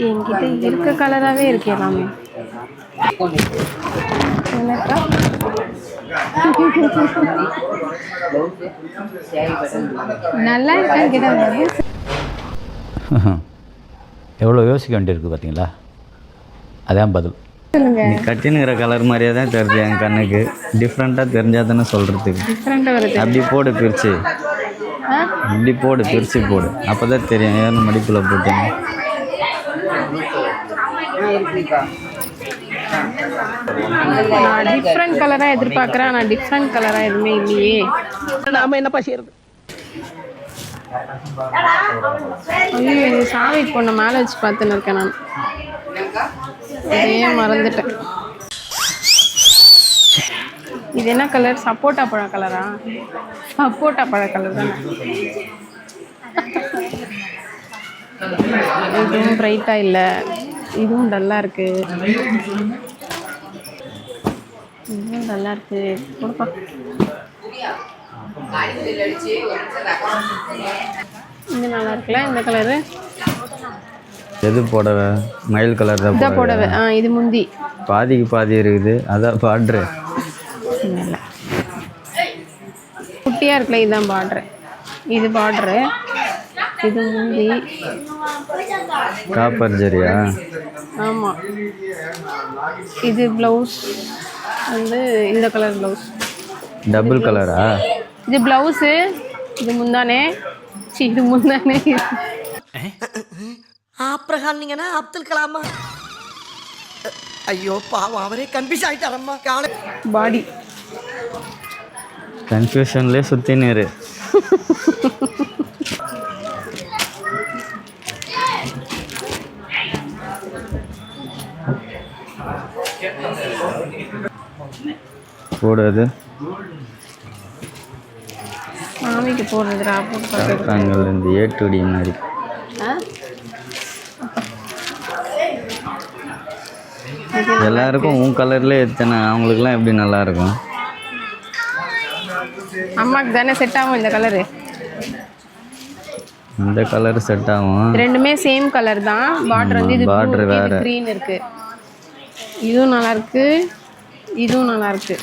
என்கிட்ட இருக்க கலராகவே இருக்கு எல்லாமே. என்னக்கா நல்லா இருக்கான்னு எவ்வளோ யோசிக்க வேண்டியிருக்கு பார்த்தீங்களா? அதான் பதில். நீ கட்டினுங்கிற கலர் மாதிரியே தான் தெரியுது என் கண்ணுக்கு. டிஃப்ரெண்ட்டாக தெரிஞ்சால் தானே சொல்கிறதுக்கு அப்படி போடு பிரித்து ஆ? இப்படி போடு பிரித்து போடு. அப்போ தான் தெரியும். ஏன்னு மடிப்பில் போட்டீங்க நான் டிஃப்ரெண்ட் கலராக எதிர்பார்க்குறேன் ஆனால் டிஃப்ரெண்ட் கலராக எதுவுமே இல்லையே. நாம என்னப்பா செய்யறது? ஐயோ சாமி பொண்ணை மேலே வச்சு பார்த்துன்னு இருக்கேன் நான். அதையே மறந்துட்டேன். இது என்ன கலர் சப்போட்டா பழ கலரா சப்போட்டா பழ கலர் தானே. இதுவும் பிரைட்டாக இல்லை. இதுவும் டல்லாக இருக்கு இதுவும் டல்லாக இருக்கு கொடுப்பா. இது நல்லா இருக்குல்ல இந்த கலரு? எது புடவை? மயில் கலர் தான் இதான் புடவை. ஆ இது முந்தி. பாதிக்கு பாதி இருக்குது. அதான் பாட்ரு குட்டியாக இருக்குல்ல இதுதான் பார்ட்ரு. இது பார்ட்ரு. இது முந்தி காப்பர் ஜரியா ஆமாம் இது ப்ளவுஸ் வந்து இந்த கலர் ப்ளவுஸ் டபுள் கலரா இது ப்ளவுஸு இது முந்தானே. சி இது முந்தானே. ஆப்ரஹான்னிங்கன்னா அப்துல் கலாமா? ஐயோ பாவம் அவரே கன்ஃபியூஸ் ஆயிட்டாரம்மா காலை. பாடி கன்ஃபியூஷன்லேயே சுற்றின்னு இரு. போடாது. மாமிக்கு போடுறதுடா போட்டு இந்த ஏ டு டி மாதிரி. எல்லாருக்கும் உன் கலர்லேயே எத்தனை அவங்களுக்குலாம் எப்படி நல்லா இருக்கும் அம்மாக்கு தானே செட் ஆகும் இந்த கலரு இந்த கலர் செட் ஆகும். ரெண்டுமே சேம் கலர் தான். பார்டர் வந்து இது இது வேற. green இருக்கு. இதுவும் நல்லா இருக்கு. இதுவும் நல்லா இருக்கு.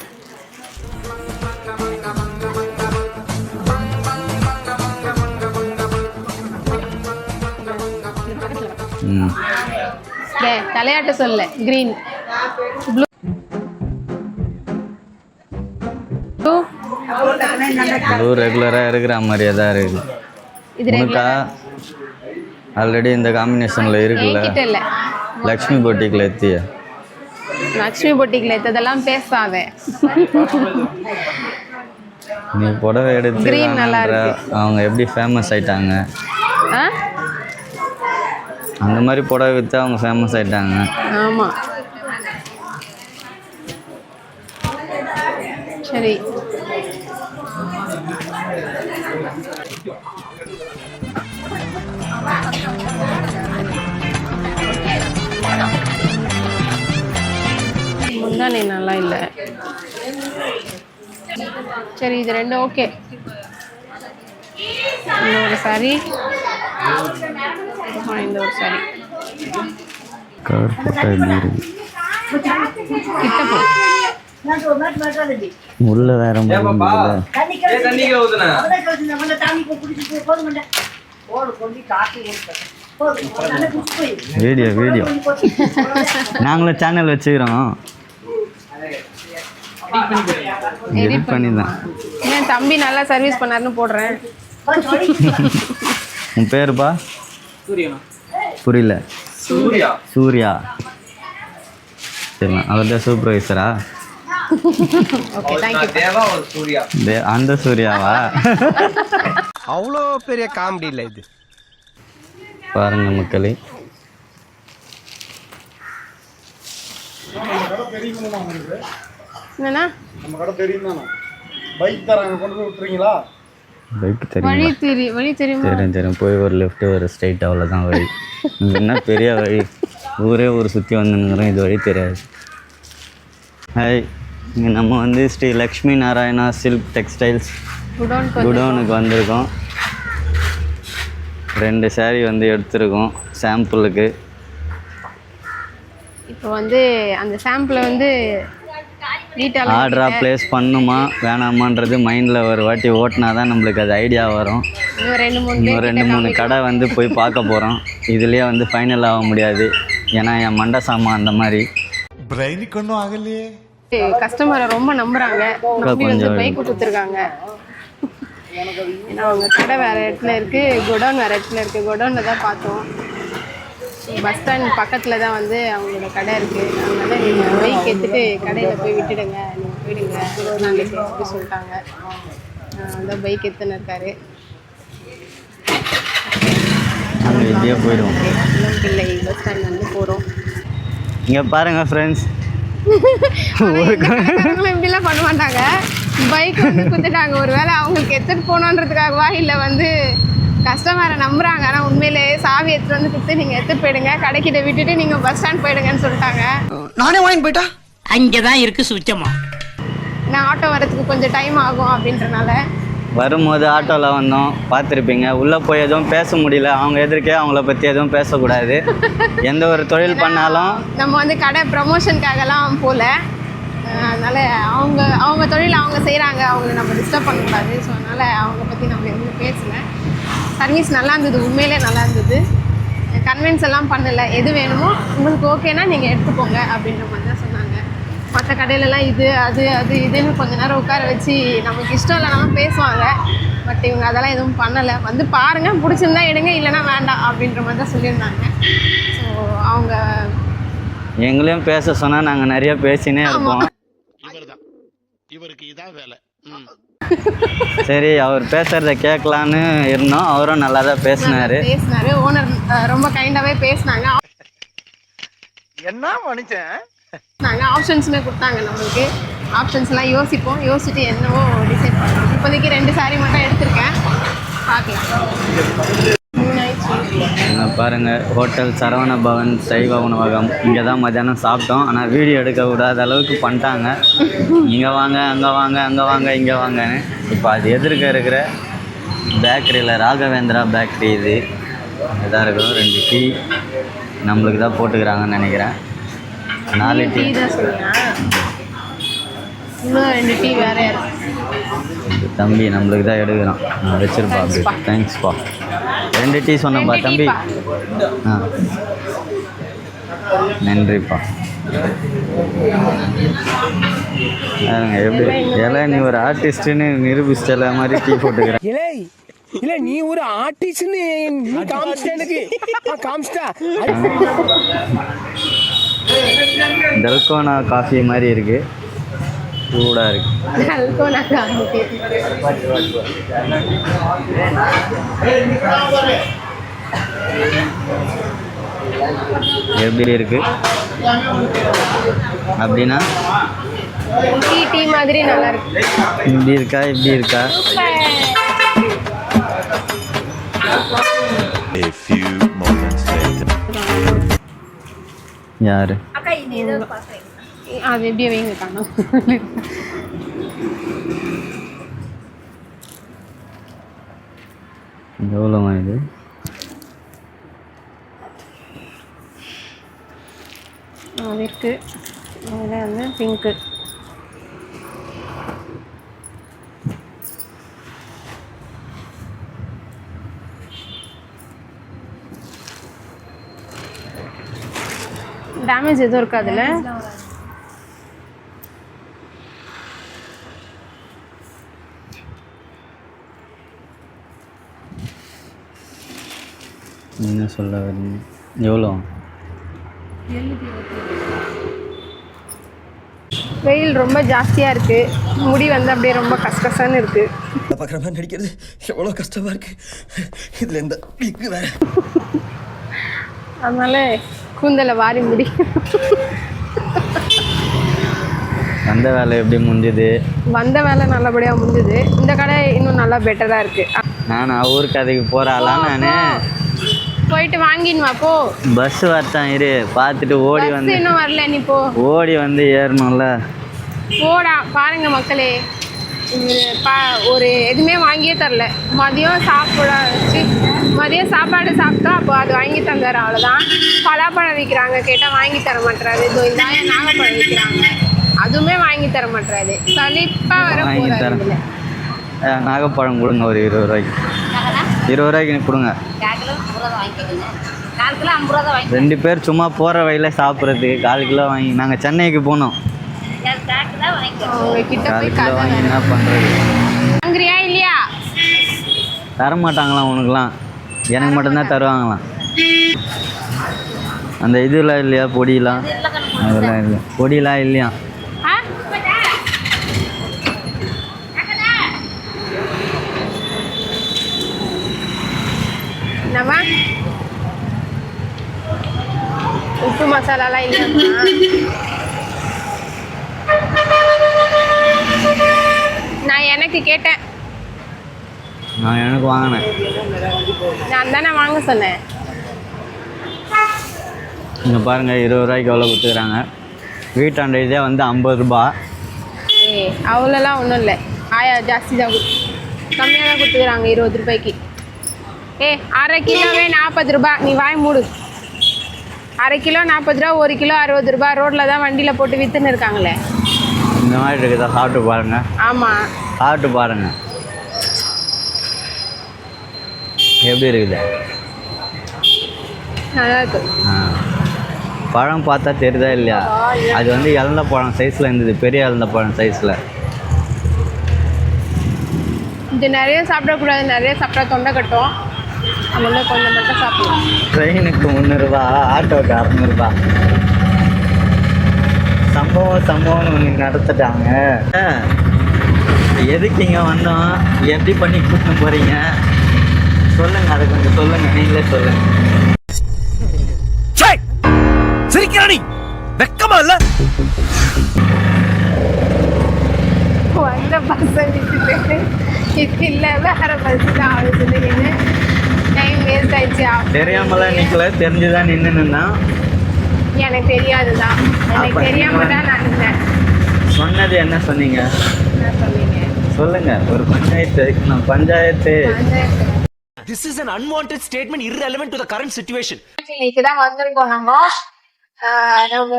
தலையாட்ட சொல்ல. கிரீன் ப்ளூ ரெகுலராக இருக்கிற மாதிரியே தான் இருக்குது இது உனக்கா ஆல்ரெடி இந்த காம்பினேஷனில் இருக்குல்ல? லக்ஷ்மி பொட்டிக்கில் எத்திய? லக்ஷ்மி பொட்டிக்கில் எடுத்ததெல்லாம் பேசாத. நீ புடவை எடுத்து நல்லா அவங்க எப்படி ஃபேமஸ் ஆயிட்டாங்க? அந்த மாதிரி புடவை விற்று அவங்க ஃபேமஸ் ஆகிட்டாங்க ஆமாம் சரி. முந்தானே நல்லா இல்லை. சரி இது ரெண்டு ஓகே இன்னொரு ஒரு சாரி இந்த ஒரு சாரி கவர் போட்டால் எப்படி இருக்கு கிட்ட போ. உள்ள வேற வீடியோ வீடியோ. நாங்களும் சேனல் வச்சுக்கிறோம். எடிட் பண்ணி தான் ஏன் தம்பி நல்லா சர்வீஸ் பண்ணாருன்னு போடுறேன். உன் பேருப்பா? புரியல. சூர்யா. சூர்யா. சரிண்ணா அவர் தான் சூப்பர்வைசரா ஓகே தேங்க்யூ தேவா ஒரு சூர்யா. தே- அந்த சூர்யாவா? அவ்வளோ பெரிய காமெடி இல்லை இது. பாருங்க மக்களே. என்னண்ணா? நம்ம கடை தெரியும் தானே பைக் தராங்க கொண்டு போய் விட்டுறீங்களா? பைக் தெரியுமா? வழி தெரியுமா? தெரியும் தெரியும். போய் ஒரு லெஃப்ட் ஒரு ஸ்ட்ரைட் அவ்வளோதான் வழி. என்ன பெரிய வழி? ஊரே ஒரு சுற்றி வந்துனுங்கிறோம் இது வழி தெரியாது. ஹாய் இங்கே நம்ம வந்து Sri Lakshmi Narayana silk textiles godown குடோனுக்கு வந்திருக்கோம். ரெண்டு saree வந்து எடுத்திருக்கோம் சாம்பிளுக்கு இப்போ வந்து அந்த சாம்பிளை வந்து ஆர்டராக ப்ளேஸ் பண்ணுமா வேணாமான்றது மைண்டில் ஒரு வாட்டி ஓட்டினா தான் நம்மளுக்கு அது ஐடியா வரும். இன்னும் ரெண்டு மூணு கடை வந்து போய் பார்க்க போகிறோம் இதுலேயே வந்து ஃபைனல் ஆக முடியாது. ஏன்னா என் மண்டை சாமான் அந்த மாதிரி. பிரெயினுக்கு ஒன்றும் ஆகலையே. கஸ்டமரை ரொம்ப நம்புறாங்க. நம்பி வந்து பைக் கொடுத்துருக்காங்க ஏன்னா அவங்க கடை வேற இடத்துல இருக்கு குடோன் வேற இடத்துல இருக்கு. குடோன்ல தான் பார்த்தோம். பஸ் ஸ்டாண்ட் பக்கத்துல தான் வந்து அவங்களோட கடை இருக்கு. அதனால நீங்க பைக் எடுத்துட்டு கடையில போய் விட்டுடுங்க. நீங்க போயிடுங்க. நாளைக்கு அப்படி சொல்லிட்டாங்க. அதான் பைக் எடுத்துன்னு இருக்காரு. நாங்கள் இளம் பிள்ளை பஸ் ஸ்டாண்ட் வந்து போறோம். இங்கே பாருங்கள் ஃப்ரெண்ட்ஸ் இப்படிலாம் பண்ண மாட்டாங்க. பைக் வந்து குத்துட்டாங்க ஒருவேளை அவங்களுக்கு எடுத்துட்டு போகணுன்றதுக்காகவா இல்லை வந்து கஸ்டமரை நம்புறாங்க. ஆனால் உண்மையிலே சாவி எடுத்துட்டு வந்து கொடுத்து நீங்கள் எடுத்துட்டு போயிடுங்க. கடைக்கிட்ட விட்டுட்டு நீங்கள் பஸ் ஸ்டாண்ட் போயிடுங்கன்னு சொல்லிட்டாங்க. நானே வாங்கி போயிட்டா? அங்கதான் இருக்கு சுச்சமா நான் ஆட்டோ வரதுக்கு கொஞ்சம் டைம் ஆகும் அப்படின்றனால. வரும்போது ஆட்டோவில் வந்தோம். பார்த்துருப்பீங்க. உள்ளே போய் எதுவும் பேச முடியல. அவங்க எதிர்க்கே அவங்கள பற்றி எதுவும் பேசக்கூடாது. எந்த ஒரு தொழில் பண்ணாலும் நம்ம வந்து கடை ப்ரமோஷனுக்காகலாம் போகல. அதனால அவங்க அவங்க தொழில் அவங்க செய்கிறாங்க அவங்கள நம்ம டிஸ்டர்ப் பண்ணக்கூடாது. ஸோ அதனால் அவங்க பற்றி நம்ம எதுவும் பேசலை. சர்வீஸ் நல்லா இருந்தது உண்மையிலே நல்லா இருந்தது. கன்வின்ஸ் எல்லாம் பண்ணலை. எது வேணுமோ உங்களுக்கு ஓகேனா நீங்கள் எடுத்துக்கோங்க அப்படின்ற மாதிரி தான் சொன்னாங்க. மற்ற கடையிலலாம் இது அது அது இதுன்னு கொஞ்ச நேரம் உட்கார வச்சு நமக்கு இஷ்டம் இல்லைனாலும் பேசுவாங்க. பட் இவங்க அதெல்லாம் எதுவும் பண்ணலை. வந்து பாருங்கள் பிடிச்சிருந்தா எடுங்க இல்லைனா வேண்டாம் அப்படின்ற மாதிரி தான் சொல்லியிருந்தாங்க. ஸோ அவங்க எங்களையும் பேச சொன்னால் நாங்கள் நிறைய பேசினே இருப்போம். இவருக்கு இதான் வேலை. சரி அவர் பேசுகிறத கேட்கலான்னு இருந்தோம். அவரும் நல்லா தான் பேசினார். பேசினாரு ஓனர் ரொம்ப கைண்டாவே பேசினாங்க. என்ன மனுஷன்? நாங்க ஆப்ஷன்ஸுமே கொடுத்தாங்க நம்மளுக்கு. ஆப்ஷன்ஸ்லாம் யோசிப்போம். யோசிச்சுட்டு என்னவோ டிசைட் பண்ணோம். இப்போதைக்கு ரெண்டு saree மட்டும் எடுத்திருக்கேன். பார்க்கலாம். மூணு ஆயிடுச்சு இங்க பாருங்க ஹோட்டல் சரவண பவன் சைவ உணவகம். இங்கே தான் மத்தியானம் சாப்பிட்டோம். ஆனால் வீடியோ எடுக்க விடாத அளவுக்கு பண்ணிட்டாங்க. இங்கே வாங்க அங்கே வாங்க அங்கே வாங்க இங்கே வாங்கன்னு. இப்போ அது எதிர்க்க இருக்கிற பேக்கரியில் ராகவேந்திரா பேக்கரி இது. இதாக இருக்கும் ரெண்டு டீ. நம்மளுக்கு தான் போட்டுக்கிறாங்கன்னு நினைக்கிறேன். நாலு டீ. தம்பி நம்மளுக்கு தான் எடுக்கிறோம். வச்சிருப்பா அப்படி தேங்க்ஸ்ப்பா ரெண்டு டீ சொன்னப்பா தம்பி. ஆ. நன்றிப்பா. எப்படி ஏல நீ ஒரு ஆர்டிஸ்ட்னு நிரூபிச்சிட்டல மாதிரி டீ போட்டுக்கிறேன். இல்ல இல்ல நீ ஒரு ஆர்டிஸ்ட்னு நீ காமிச்சிட்ட எனக்கு. காமிச்சிட்டா? டல்கோனா காஃபி மாதிரி இருக்கு. சூடாக இருக்கு. எப்படி இருக்கு? அப்படின்னா? டீ மாதிரி நல்லா இருக்கு இப்படி இருக்கா? இப்படி இருக்கா? A few moments later. யாரு? அது எப்படியே வைங்க காணும் எவ்வளோமா இது அது இருக்கு அதில் வந்து பிங்க்கு டேமேஜ் எதுவும் இருக்கா என்ன சொல்ல வரீங்க. எவ்வளோ? வெயில் ரொம்ப ஜாஸ்தியாக இருக்குது முடி வந்து அப்படியே ரொம்ப கசகசன்னு இருக்குது பாக்குற மாதிரி நடிக்கிறது எவ்வளவு கஷ்டமா இருக்கு. இதுல இந்த வேற. அதனால கூந்தலை வாரி முடி. அந்த வேலை எப்படி முடிஞ்சுது? வந்த வேலை நல்லபடியாக முடிஞ்சுது. இந்த கடை இன்னும் நல்லா பெட்டராக இருக்குது நான் ஊர் கதைக்கு போகிறாளாம் நான்? போயிட்டு வாங்கின்னு வா போ. பஸ் வரத்தான் இரு. பார்த்துட்டு ஓடி வந்து இன்னும் வரல நீ போ. ஓடி வந்து ஏறணும்ல. போடா பாருங்க மக்களே. பா ஒரு எதுவுமே வாங்கியே தரல. மதியம் சாப்பிட மதியம் சாப்பாடு சாப்பிட்டோம் அப்போ அது வாங்கி தந்தார் அவ்வளோதான் பலாப்பழம் விற்கிறாங்க கேட்டால் வாங்கி தர மாட்டுறாரு இதோ இந்தாய நாகப்பழம் விற்கிறாங்க அதுவுமே வாங்கி தர மாட்டுறாரு சலிப்பாக வர வாங்கி. அஹ் நாகப்பழம் கொடுங்க ஒரு இருபது ரூபாய்க்கு. இருபது ரூபாய்க்கு எனக்கு கொடுங்க. ரெண்டு பேர் சும்மா போகிற வழியில் சாப்பிட்றதுக்கு கால் கிலோ வாங்கி நாங்கள் சென்னைக்கு போனோம். கால் கிலோ வாங்கி. என்ன பண்ணுறது வாங்குறியா இல்லையா? உனக்குலாம். எனக்கு மட்டும்தான் தருவாங்களாம். அந்த இதெல்லாம் இல்லையா பொடியெலாம் அதெல்லாம் இல்லை பொடியெலாம் இல்லையா? மசாலாலாம் இல்லையாம்மா நான் எனக்கு கேட்டேன். நான் எனக்கு வாங்கினேன். நான் தானே வாங்க சொன்னேன். இங்கே பாருங்கள் இருபது ரூபாய்க்கு எவ்வளோ கொடுத்துக்கிறாங்க வீட்டாண்ட இதே வந்து ஐம்பது ரூபா. ஏ அவ்வளோலாம் ஒன்றும் இல்லை. ஆயா ஜாஸ்தி தான் கம்மியாக தான் கொடுத்துக்கிறாங்க இருபது ரூபாய்க்கு. ஏ அரை கிலோவே நாற்பது ரூபாய் நீ வாய் மூடு. அரை கிலோ நாற்பது ரூபா ஒரு கிலோ அறுபது ரூபாய் ரோட்டில் தான் வண்டியில் போட்டு விற்றுன்னு இருக்காங்களே. இந்த மாதிரி இருக்குதா சாப்பிட்டு பாருங்கள் ஆமாம் சாப்பிட்டு பாருங்கள் எப்படி இருக்குது? நல்லா இருக்கு பழம் பார்த்தா தெரியுதா இல்லையா? அது வந்து இழந்த பழம் சைஸில் இருந்தது பெரிய இழந்த பழம் சைஸில் இது நிறைய சாப்பிடக்கூடாது நிறைய சாப்பிட்டா தொண்டை கட்டும். அதனால கொஞ்சம் மட்டும் சாப்பிடலாம் ட்ரெயினுக்கு முந்நூறுரூபா ஆட்டோவுக்கு அறநூறுபா சம்பவம் சம்பவம்னு ஒன்று நடத்திட்டாங்க எதுக்கு இங்கே வந்தோம் எப்படி பண்ணி கூட்டின்னு போகிறீங்க சொல்லுங்கள் அதை கொஞ்சம் சொல்லுங்கள் நீங்களே சொல்லுங்கள் சிரிக்கிறானி வெக்கமா இல்ல வந்த பஸ்ஸை விட்டுட்டு இது இல்லை வேற பஸ் தான் டைம் வேஸ்ட் ஆயிடுச்சு தெரியாமலாம் நிற்கல தெரிஞ்சுதான் நின்றுன்னா எனக்கு தெரியாது தான் எனக்கு தெரியாம தான் நான் இருந்தேன் சொன்னது என்ன சொன்னீங்க? என்ன சொன்னீங்க? சொல்லுங்க ஒரு பஞ்சாயத்து நான் panchayat. This is an unwanted statement irrelevant to the current situation. இன்னைக்கு தான் வந்திருக்கோம் நாங்க. ஆஹ் நம்ம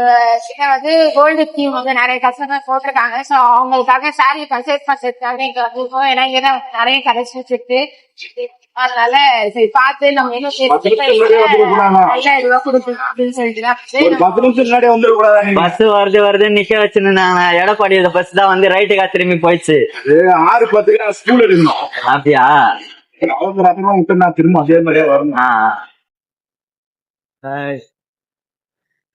வந்து கோல்டு ஸ்கீம் வந்து நிறைய கஸ்டமர் போட்டிருக்காங்க. ஸோ அவங்களுக்காக சாரி பர்ச்சேஸ் பண்ணுறதுக்காக இங்க வந்திருக்கோம். ஏன்னா இங்க தான் நிறைய கிடைச்சிருக்கு அதனால சரி பார்த்து நம்ம கொடுக்கணும் அப்படின்னு சொல்லிட்டு பஸ் வருது வருது நிக்க வச்சுருந்தாங்க எடப்பாடி பஸ் தான் வந்து ரைட்டுக்கா திரும்பி போயிடுச்சு. ஆறு பத்துக்கு ஸ்கூல் எடுக்கணும். அப்படியா? நான் திரும்ப அதே மாதிரியே வரணும்.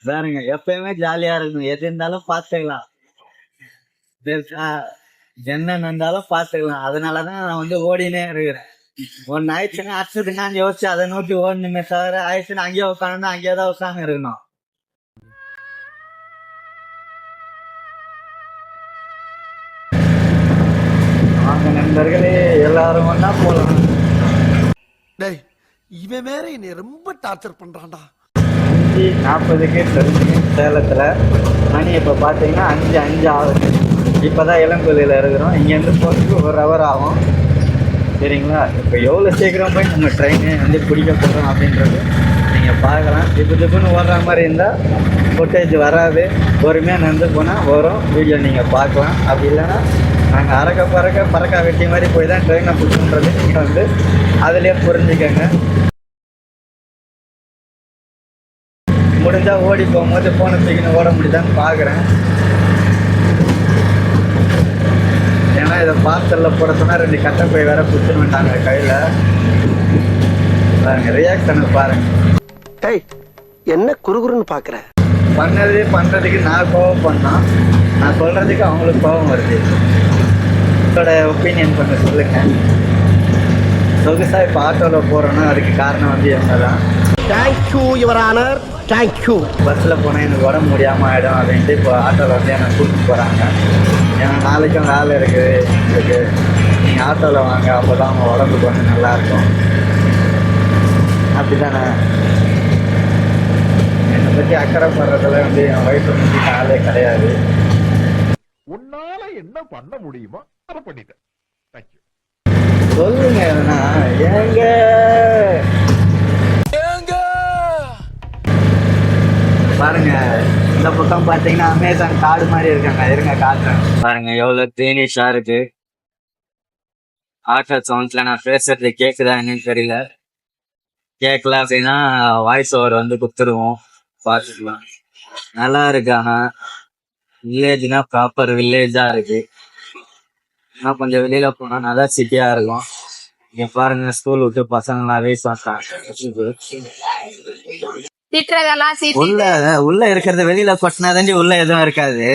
பாருங்க எப்பயுமே ஜாலியா இருக்கும் எது இருந்தாலும் பார்த்துக்கலாம். பெருசா என்ன நடந்தாலும் பார்த்துக்கலாம். அதனாலதான் நான் வந்து ஓடினே இருக்கிறேன். ஒன்னு ஆயிடுச்சுன்னா அடுத்தது நான் யோசிச்சு அதை நோக்கி ஓடணுமே தவிர ஆயிடுச்சுன்னா அங்கேயே உட்காந்து அங்கேயே தான் உட்காந்து இருக்கணும். வாங்க நண்பர்களே எல்லாரும் ஒண்ணா போலாம். டேய் இவன் வேற என்னை ரொம்ப டார்ச்சர் பண்றான்டா. அஞ்சு நாற்பதுக்கு ட்ரெயின் சேலத்தில் மணி இப்போ பார்த்தீங்கன்னா அஞ்சு அஞ்சு ஆகுது. இப்போ தான் இளங்கோலியில் இருக்கிறோம். இங்கேருந்து போகிறதுக்கு ஒரு ஹவர் ஆகும். சரிங்களா? இப்போ எவ்வளோ சீக்கிரம் போய் நம்ம ட்ரெயினை வந்து பிடிக்க போகிறோம் அப்படின்றது நீங்கள் பார்க்கலாம். இப்போ திப்புன்னு ஓடுற மாதிரி இருந்தால் ஃபுட்டேஜ் வராது. பொறுமையாக நடந்து போனால் வரும். வீடியோ நீங்கள் பார்க்கலாம். அப்படி இல்லைன்னா நாங்கள் அறக்க பறக்க பறக்க வெட்டி மாதிரி போய் தான் ட்ரெயினை பிடிக்குன்றது நீங்கள் வந்து அதிலே புரிஞ்சுக்கோங்க. முடிஞ்சால் ஓடி போகும்போது ஃபோனை தூக்கின்னு ஓட முடியுதான்னு பார்க்குறேன் ஏன்னா இதை பார்சலில் போட சொன்னா ரெண்டு கட்டை போய் வேற விட்டாங்க கையில். பாருங்க ரியாக்ஷனை பாருங்க. டேய் என்ன குறுகுறுன்னு பாக்குற? பண்ணது பண்ணுறதுக்கு நான் கோவம் பண்ணோம் நான் சொல்கிறதுக்கு அவங்களுக்கு கோவம் வருது. உங்களோட ஒப்பீனியன் பண்ண சொல்லுங்க. சொகுசா இப்போ ஆட்டோவில் போகிறோன்னா அதுக்கு காரணம் வந்து இவங்க தான் தேங்க்யூ யுவர் ஆனர் தேங்க்யூ பஸ்ஸில் போனால் எனக்கு உடம்பு முடியாமல் ஆகிடும் அப்படின்ட்டு இப்போ ஆட்டோவில் வந்து என்னை கூப்பிட்டு போகிறாங்க ஏன்னா நாளைக்கும் வேலை இருக்குது எங்களுக்கு. நீங்கள் ஆட்டோவில் வாங்க அப்போ தான் உங்கள் உடம்புக்கு வந்து நல்லாயிருக்கும். அப்படி தானே என்னை பற்றி அக்கறைப்படுறதுல வந்து என் வயிற்று பற்றி ஆளே கிடையாது. உன்னால என்ன பண்ண முடியுமோ அதை பண்ணிட்டேன். தேங்க்யூ சொல்லுங்க எதனா. ஏங்க? பாருங்க இந்த பக்கம் பாத்தீங்கன்னா அமேசான் காடு மாதிரி இருக்காங்க. இருங்க காட்டுறேன். பாருங்க எவ்வளவு க்ளீனிஷா இருக்கு ஆட்டர் சவுண்ட்ஸ்ல நான் பேசுறது கேக்குதா என்னன்னு தெரியல. கேட்கல அப்படின்னா வாய்ஸ் ஓவர் வந்து கொடுத்துருவோம். பார்த்துக்கலாம். நல்லா இருக்காங்க வில்லேஜ்னா ப்ராப்பர் வில்லேஜாக இருக்கு. ஆனால் கொஞ்சம் வெளியில் போனால் நல்லா சிட்டியாக இருக்கும். இங்கே பாருங்க ஸ்கூல் விட்டு பசங்களாம் வந்தாங்க திட்டுறதெல்லாம் உள்ள உள்ள இருக்கிறத வெளியில கொட்டினாதாண்டி உள்ள எதுவும் இருக்காது.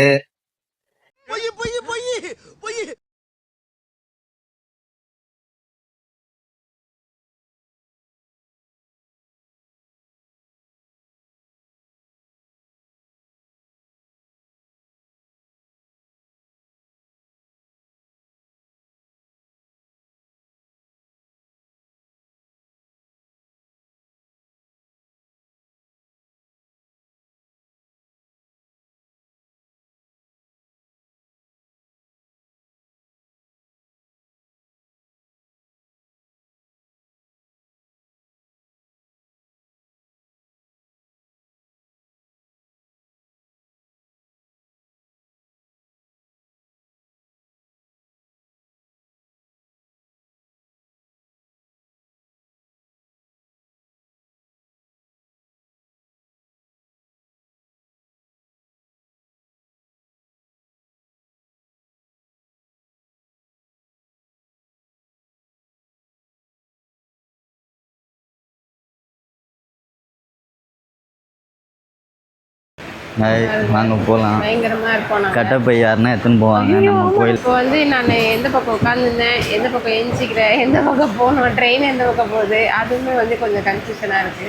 வாங்க போலாம். பயங்கரமா இருப்போம். கட்டப்பை யாருன்னா எத்தனை போவாங்க? நம்ம. கோயில் இப்போ வந்து நான் எந்த பக்கம் உட்காந்துருந்தேன் எந்த பக்கம் எந்திரிக்கிறேன் எந்த பக்கம் போகணும் ட்ரெயின் எந்த பக்கம் போகுது அதுவுமே வந்து கொஞ்சம் கன்ஃபியூஷனா இருக்கு.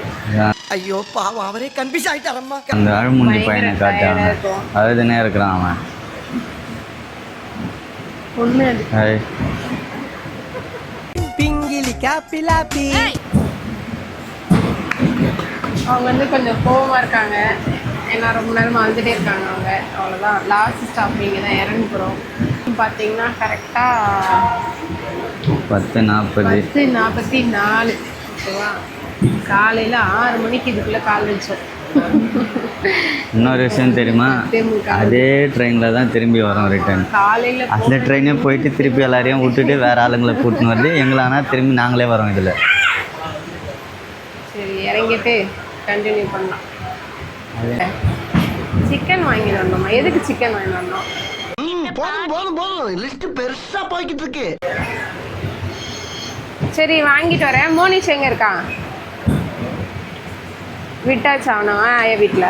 ஐயோ பாவம் அவரே கன்ஃபியூஸ் ஆயிட்டாரம்மா அந்த அழுமுண்டி பையனை காட்டாங்க. அழுதுனே இருக்கிறான் அவன். ஹாய் பிங்கிலி காப்பிலாப்பி அவங்க வந்து கொஞ்சம் கோவமா இருக்காங்க. ஏன்னா ரொம்ப நேரமா வந்துட்டே இருக்காங்க அவங்க. அவ்வளோதான் லாஸ்ட் ஸ்டாப் இங்கே தான் இறங்க போகிறோம் பார்த்தீங்கன்னா கரெக்டாக பத்து நாற்பது. பத்து நாற்பத்தி நாலு. ஓகேவா? காலையில் ஆறு மணிக்கு இதுக்குள்ளே கால் வச்சோம். இன்னொரு விஷயம் தெரியுமா? அதே ட்ரெயினில் தான் திரும்பி வரோம் ரிட்டர்ன் காலையில் அந்த ட்ரெயினே போயிட்டு திருப்பி எல்லாரையும் விட்டுட்டு வேற ஆளுங்களை கூட்டின்னு வருது எங்களை ஆனால் திரும்பி நாங்களே வரோம் இதில். சரி இறங்கிட்டு கண்டினியூ பண்ணலாம். சிக்கன் வாங்கி வரணுமா எதுக்கு சிக்கன் வாங்கி வரணும் போதும் போதும் போதும். லிஸ்ட் பெருசா போய்கிட்டு இருக்கு. சரி வாங்கிட்டு வரேன். மோனிஷ் எங்கே இருக்கான் விட்டாச்சா அவனவா ஆயா வீட்டில்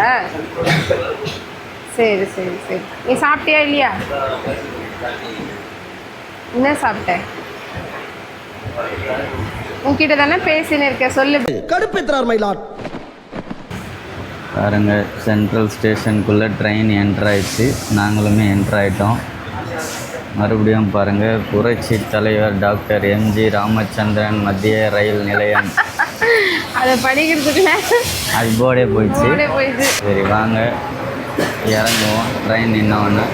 சரி சரி சரி. நீ சாப்பிட்டியா இல்லையா? என்ன சாப்பிட்ட? உன்கிட்ட தானே பேசின்னு இருக்க சொல்லு. கடுப்பேத்துறார் மயிலாட் பாருங்க சென்ட்ரல் ஸ்டேஷனுக்குள்ளே ட்ரெயின் என்ட்ரு ஆயிடுச்சு. நாங்களுமே என்ட்ரு ஆயிட்டோம். மறுபடியும் பாருங்க புரட்சி தலைவர் டாக்டர் எம்ஜி ராமச்சந்திரன் மத்திய ரயில் நிலையம். அதை படிக்கிறதுக்குள்ள அது போர்டே போயிடுச்சு. சரி வாங்க. இறங்குவோம் ட்ரெயின் நின்னோடனே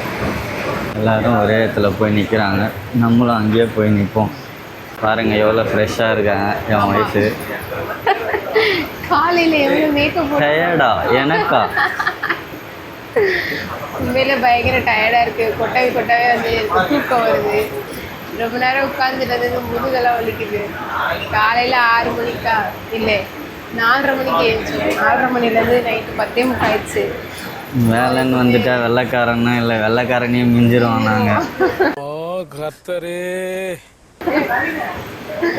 எல்லாரும் ஒரே இடத்துல போய் நிற்கிறாங்க நம்மளும் அங்கேயே போய் நிற்போம் பாருங்க எவ்வளோ ஃப்ரெஷ்ஷாக இருக்காங்க என் வயசு காலையில் எவ்வளோ மேக்கப் டயர்டா எனக்கா? உண்மையில பயங்கர டயர்டாக இருக்குது கொட்டவை கொட்டவே வந்து தூக்கம் வருது. ரொம்ப நேரம் உட்காந்துட்டு முதுகெல்லாம் வலிக்குது. காலையில் ஆறு மணிக்கா? இல்லை நாலரை மணிக்கு எழுந்தோம் நாலரை மணிலேருந்து நைட்டு பத்தே முக்காயிடுச்சு வேலைன்னு வந்துட்டா வெள்ளைக்காரன்னு இல்லை வெள்ளைக்காரனையும் மிஞ்சிருவோம் நாங்கள் ஓ கத்தரே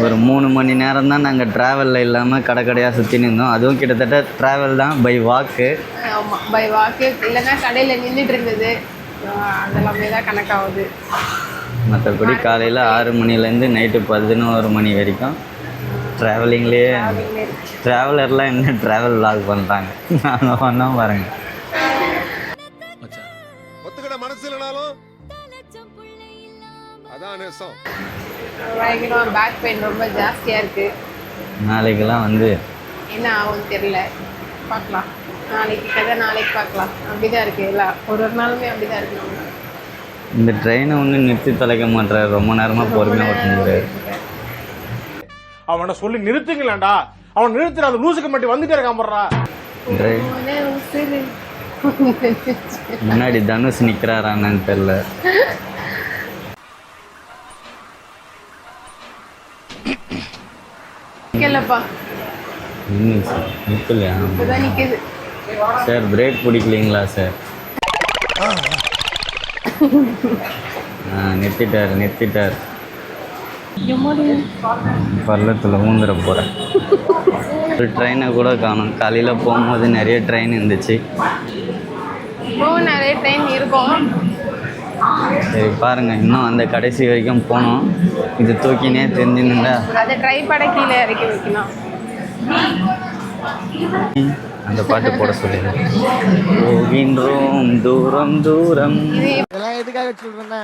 ஒரு மூணு மணி நேரம் தான் நாங்கள் ட்ராவலில் இல்லாமல் கடை கடையாக சுற்றி நின்றோம் அதுவும் கிட்டத்தட்ட ட்ராவல் தான் பை வாக்கு ஆமாம் பை வாக்கு இல்லைன்னா கடையில் நின்றுட்டு இருந்தது. அதெல்லாமே தான் கணக்காகுது. மற்றபடி காலையில் ஆறு மணிலேருந்து நைட்டு பதினோரு மணி வரைக்கும் ட்ராவலிங்லேயே ட்ராவலர்லாம் என்ன ட்ராவல் லாக் பண்ணுறாங்க நாங்கள் பண்ணோம் பாருங்கள் மனசு இல்லைனாலும் அதான் நேசம். பயங்கரம் பேக் பெயின் ரொம்ப ஜாஸ்தியாக இருக்குது நாளைக்கெல்லாம் வந்து என்ன ஆகும்னு தெரியல. பார்க்கலாம். நாளைக்கு கதை நாளைக்கு பார்க்கலாம். அப்படிதான் இருக்கு. எல்லாம் ஒரு ஒரு நாளுமே அப்படிதான் இருக்கு நமக்கு. இந்த ட்ரெயினை ஒன்றும் நிறுத்தி தொலைக்க மாட்டார் ரொம்ப நேரமாக பொறுமையாக ஓட்டுங்கிறார் அவனை சொல்லி நிறுத்துங்களேன்டா அவன் நிறுத்துற அந்த லூசுக்கு மட்டும் வந்துட்டே இருக்கான் போடுறா. முன்னாடி தனுஷ் நிற்கிறாரான்னு தெரில நிக்கலப்பா இன்னும் சார். நிற்கலையா இப்பதான் நிக்குது. சார் பிரேக் பிடிக்கலீங்களா சார்? ஆ நிறுத்திட்டார் நிறுத்திட்டார். பள்ளத்தில் ஊந்துட போகிறேன் ஒரு ட்ரெயினை கூட காணும். காலையில் போகும்போது நிறைய ட்ரெயின் இருந்துச்சு. நிறைய ட்ரெயின் இருக்கும். சரி பாருங்கள் இன்னும் அந்த கடைசி வரைக்கும் போனோம். இது தூக்கினே தெரிஞ்சுனுண்டா அதை ட்ரை பட கீழே இறக்கி வைக்கலாம் அந்த பாட்டு போட சொல்லுங்க போகின்றோம் தூரம் தூரம். இது இதெல்லாம் எதுக்காக சொல்றேன்னா?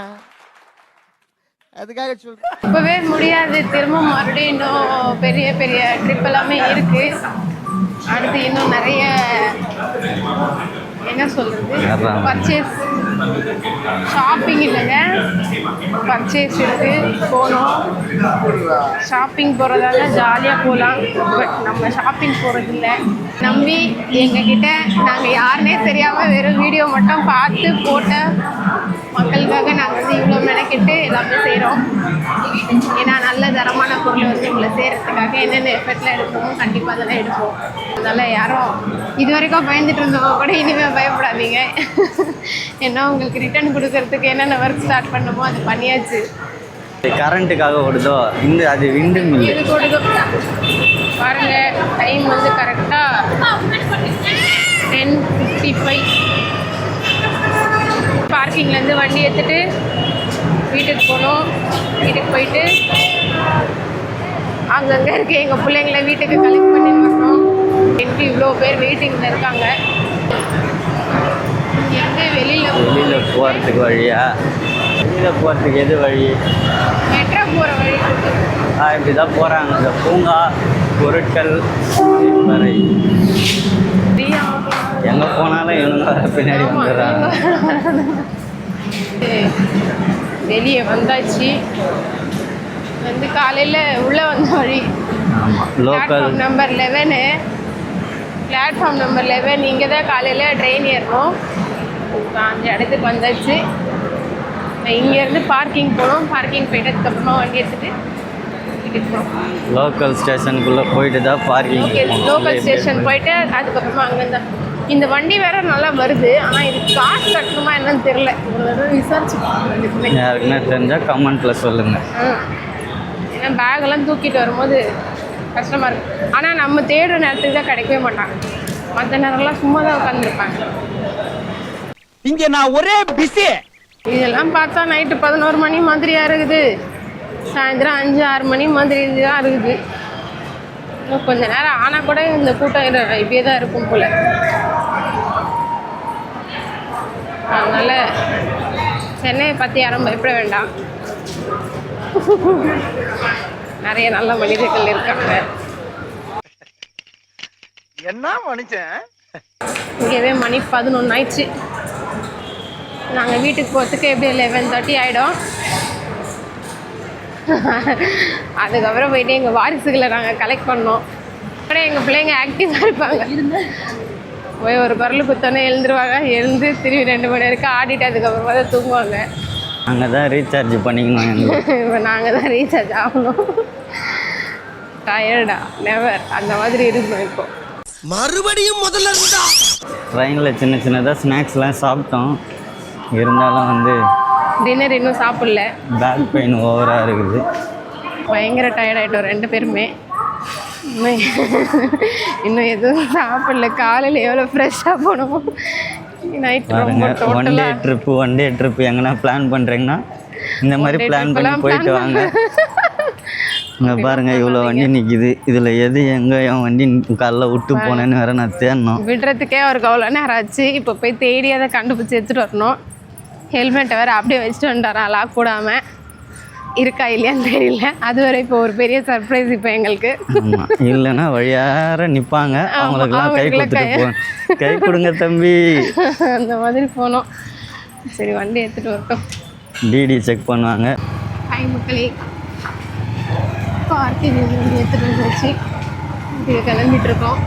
அதுக்காக சொல்றேன் இப்பவே முடியாது. திரும்ப மறுபடியும் இன்னும் பெரிய பெரிய ட்ரிப் எல்லாமே இருக்கு. அடுத்து இன்னும் நிறைய என்ன சொல்றது. பர்ச்சேஸ் ஷாப்பிங் இல்லைங்க. பர்ச்சேஸ் இருக்கு. போகணும். ஷாப்பிங் போகிறதால ஜாலியாக போகலாம். பட் நம்ம ஷாப்பிங் போகிறது இல்லை. நம்பி எங்ககிட்ட நாங்கள் யாருனே தெரியாமல் வெறும் வீடியோ மட்டும் பார்த்து போட்ட மக்களுக்காக நாங்கள் வந்து இவ்வளோ மெனக்கிட்டு எல்லாமே செய்கிறோம் ஏன்னா நல்ல தரமான பொருள் வந்து உங்களை செய்கிறதுக்காக என்னென்ன எஃபர்ட்லாம் எடுக்கணுமோ கண்டிப்பாக அதெல்லாம் எடுப்போம். அதனால் யாரும் இது வரைக்கும் பயந்துட்டு இருந்தவங்க கூட இனிமேல் பயப்படாதீங்க. என்ன ஏன்னா உங்களுக்கு ரிட்டர்ன் கொடுக்கறதுக்கு என்னென்ன ஒர்க் ஸ்டார்ட் பண்ணணுமோ அது பண்ணியாச்சு. கரண்ட்டுக்காக ஓடுதோ? இந்த அது விண்டு மில்லு இது கொடுக்க பாருங்க டைம் வந்து கரெக்டாக டென் ஃபிஃப்டி ஃபைவ் பார்க்கிங்லேருந்து வண்டி எடுத்துட்டு வீட்டுக்கு போகணும் வீட்டுக்கு போயிட்டு அங்கங்கே இருக்க எங்கள் பிள்ளைங்கள வீட்டுக்கு கலெக்ட் பண்ணி வரணும் இவ்வளோ பேர் வெயிட்டிங்கில் இருக்காங்க. வெளியில் போகிறதுக்கு வழியா? வெளியில் போகிறதுக்கு எது வழி? இப்படி தான் போகிறாங்க இந்த பூங்கா பொருட்கள் வரை எங்கே போனாலும் இவங்க பின்னாடி வந்துடுறாங்க. வெளியே வந்தாச்சு. வந்து காலையில் உள்ளே வந்த வழி. Local number eleven platform number eleven இங்கே தான் காலையில் ட்ரெயின் ஏறணும். அந்த இடத்துக்கு வந்தாச்சு. இங்கேருந்து பார்க்கிங் போகணும் பார்க்கிங் போயிட்டு அதுக்கப்புறமா வண்டி எடுத்துகிட்டு லோக்கல் ஸ்டேஷனுக்குள்ளே போயிட்டு தான் பார்க்கிங் லோக்கல் ஸ்டேஷன் போயிட்டு அதுக்கப்புறமா அங்கேருந்து இந்த வண்டி வேற நல்லா வருது. ஆனால் இது காசு கட்டணுமா என்னன்னு தெரியல. விசாரிச்சு. யாருக்குன்னா தெரிஞ்சால் கமெண்ட்டில் சொல்லுங்கள். ஏன்னா பேக்கெல்லாம் தூக்கிட்டு வரும்போது கஷ்டமாக இருக்கு. ஆனால் நம்ம தேடுற நேரத்துக்கு தான் கிடைக்கவே மாட்டாங்க. மற்ற நேரம்லாம் சும்மா தான் உட்காந்துருப்பாங்க இங்க நான் ஒரே பிஸி இதெல்லாம் பார்த்தா நைட்டு பதினோரு மணி மாதிரியாக இருக்குது. சாயந்தரம் அஞ்சு ஆறு மணி மாதிரி தான் இருக்குது. இன்னும் கொஞ்ச நேரம் ஆனால் கூட இந்த கூட்டம் இப்படியே தான் இருக்கும் போல். அதனால் சென்னையை பற்றி யாரும் பயப்பட வேண்டாம். நிறைய நல்ல மனிதர்கள் இருக்காங்க. என்ன மனுஷன்? இங்கேவே மணி பதினொன்று ஆயிடுச்சு. நாங்கள் வீட்டுக்கு போகிறதுக்கு எப்படி லெவன் தேர்ட்டி ஆகிடும் அதுக்கப்புறம் போயிட்டு எங்கள் வாரிசுகளை நாங்கள் கலெக்ட் பண்ணோம். அப்புறம் எங்கள் பிள்ளைங்க ஆக்டிவாக இருப்பாங்க. போய் ஒரு குரல் குத்தோன்னே எழுந்துருவாங்க. எழுந்து திரும்பி ரெண்டு மணி வரைக்கும் ஆடிட்டு அதுக்கப்புறமா தான் தூங்குவாங்க. அங்கே தான் ரீசார்ஜ் பண்ணிக்கணும் இப்போ நாங்கள் தான் ரீசார்ஜ் ஆகணும். டயர்டா நெவர் அந்த மாதிரி இருக்கணும் இப்போ. மறுபடியும் முதல்ல இருந்தா? ட்ரெயினில் சின்ன சின்னதாக ஸ்நாக்ஸ்லாம் சாப்பிட்டோம். இருந்தாலும் வந்து டின்னர் இன்னும் சாப்பிடல. பேக் பெயின் ஓவராக இருக்குது. பயங்கர டயர்ட் ஆகிட்டோம் ரெண்டு பேருமே. இன்னும் இன்னும் எதுவும் சாப்பிடல. காலையில் எவ்வளோ ஃப்ரெஷ்ஷாக போனோம். Night one day trip one day trip எங்கன்னா பிளான் பண்ணுறீங்கன்னா இந்த மாதிரி பிளான் பண்ணி போயிட்டு வாங்க. இங்கே பாருங்க இவ்வளோ வண்டி நிற்கிது இதில் எது எங்கே என் வண்டி காலைல விட்டு போனேன்னு வேற நான் தேடணும். விடுறதுக்கே அவருக்கு அவ்வளோ நேரம் ஆச்சு. இப்போ போய் தேடி அதை கண்டுபிடிச்சி எடுத்துகிட்டு வரணும். ஹெல்மெட்டை வேறு அப்படியே வச்சுட்டு வந்துட்டாரா? லாக் போடாமல் இருக்கா இல்லையான்னு தெரியல. அது வரை இப்போ ஒரு பெரிய சர்ப்ரைஸ் இப்போ எங்களுக்கு. இல்லைன்னா வழியார நிற்பாங்க அவங்களுக்குலாம் கை கொடுத்துட்டு கை கொடுங்க தம்பி. அந்த மாதிரி போனோம். சரி வண்டி எடுத்துகிட்டு வரட்டும். டிடி செக் பண்ணுவாங்க. ஹாய் மக்களே. கார்த்திகை வந்து எடுத்துகிட்டு வந்துச்சு இருக்கோம்.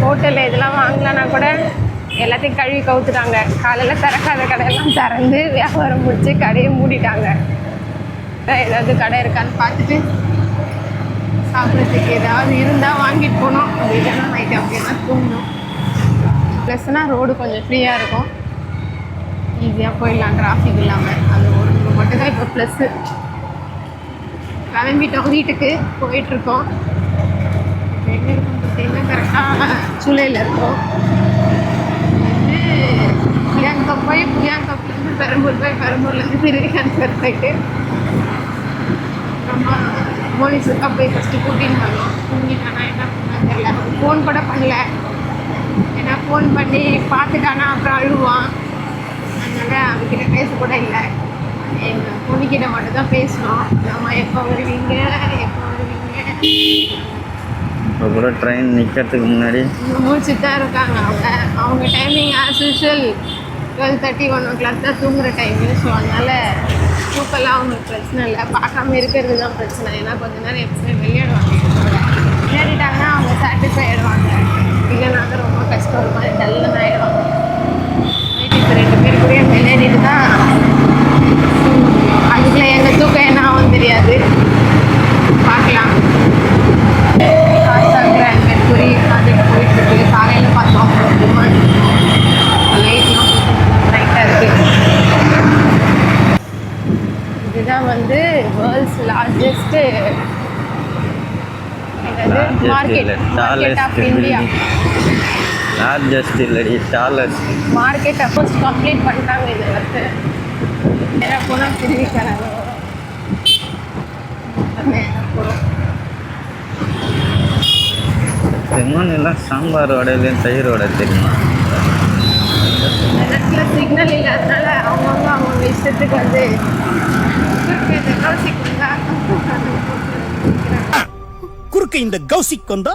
ஹோட்டலில் இதெல்லாம் வாங்கலான்னா கூட எல்லாத்தையும் கழுவி கவுத்துட்டாங்க. காலையில் திறக்காத கடையெல்லாம் திறந்து வியாபாரம் முடிச்சு கடையை மூடிட்டாங்க. ஏதாவது கடை இருக்கான்னு பார்த்துட்டு சாப்பிட்றதுக்கு ஏதாவது இருந்தால் வாங்கிட்டு போனோம். அப்படி இல்லைன்னா நைட்டு அப்படின்னா தூங்கணும் ப்ளஸ்னால் ரோடு கொஞ்சம் ஃப்ரீயாக இருக்கும். ஈஸியாக போயிடலாம் டிராஃபிக் இல்லாமல் அது ஒரு மட்டும்தான் இப்போ ப்ளஸ்ஸு கிளம்பிட்டோம் வீட்டுக்கு போயிட்டுருக்கோம் எங்கே இருக்கும் பார்த்தீங்கன்னா கரெக்டாக சூளையில் இருக்கோம். வந்து புளியாங்கா போய் புளியாங்காப்புலேருந்து பெரம்பூர் போய் பெரம்பூர்லேருந்து திருவிகான்பேர் போயிட்டு அப்புறமா போலீஸுக்காக போய் ஃபஸ்ட்டு கூட்டின்னு வந்தோம் ஆனால் என்ன பண்ணான்னு தெரியல ஃபோன் கூட பண்ணல ஏன்னா ஃபோன் பண்ணி பார்த்துட்டானா அப்புறம் அழுவான் அதனால் அவகிட்ட பேச கூட இல்லை எங்கள் பொண்ணுக்கிட்ட மட்டும் தான் பேசணும் அம்மா எப்போ வருவீங்க எப்போ வருவீங்க இப்போ கூட ட்ரெயின் நிற்கிறதுக்கு முன்னாடி முடிச்சுட்டு தான் இருக்காங்க அவங்க. அவங்க timing as usual twelve thirty one o'clock தான் தூங்குற டைமு ஸோ அதனால் தூக்கம்லாம் அவங்களுக்கு பிரச்சனை இல்லை. பார்க்காம இருக்கிறது தான் பிரச்சனை. ஏன்னா கொஞ்ச நேரம் எப்பவுமே விளையாடுவாங்க. விளையாடிட்டாங்கன்னா அவங்க சாட்டிஸ்ஃபை ஆகிடுவாங்க இல்லைன்னா ரொம்ப கஷ்டம். ஒரு மாதிரி டல்லுன்னு ஆகிடுவாங்க நைட்டு இப்போ ரெண்டு பேர் கூட விளையாடிட்டு தான் அதுக்குள்ளே எங்கள் தூக்கம் என்ன ஆகும் தெரியாது. பார்க்கலாம். மெர்குரி ப்ராஜெக்ட் போயிட்டு இருக்கு காலையில் பார்த்தோம். டிமாண்ட் லைட்டாக இருக்கு. இதுதான் வந்து world's largest market market of India largest இல்லடி டாலஸ்ட் மார்க்கெட் அப்போஸ் கம்ப்ளீட் பண்ணிட்டாங்க இது வந்து. நேராக போனால் போகிறோம் செம்மன் சாம்பார் வடையிலையும் தயிர் வடை தெரியுமா இடத்துல சிக்னல் இல்லாதனால அவங்கவுங்க அவங்க இஷ்டத்துக்கு வந்து குறுக்க இந்த கௌசிக் வந்தா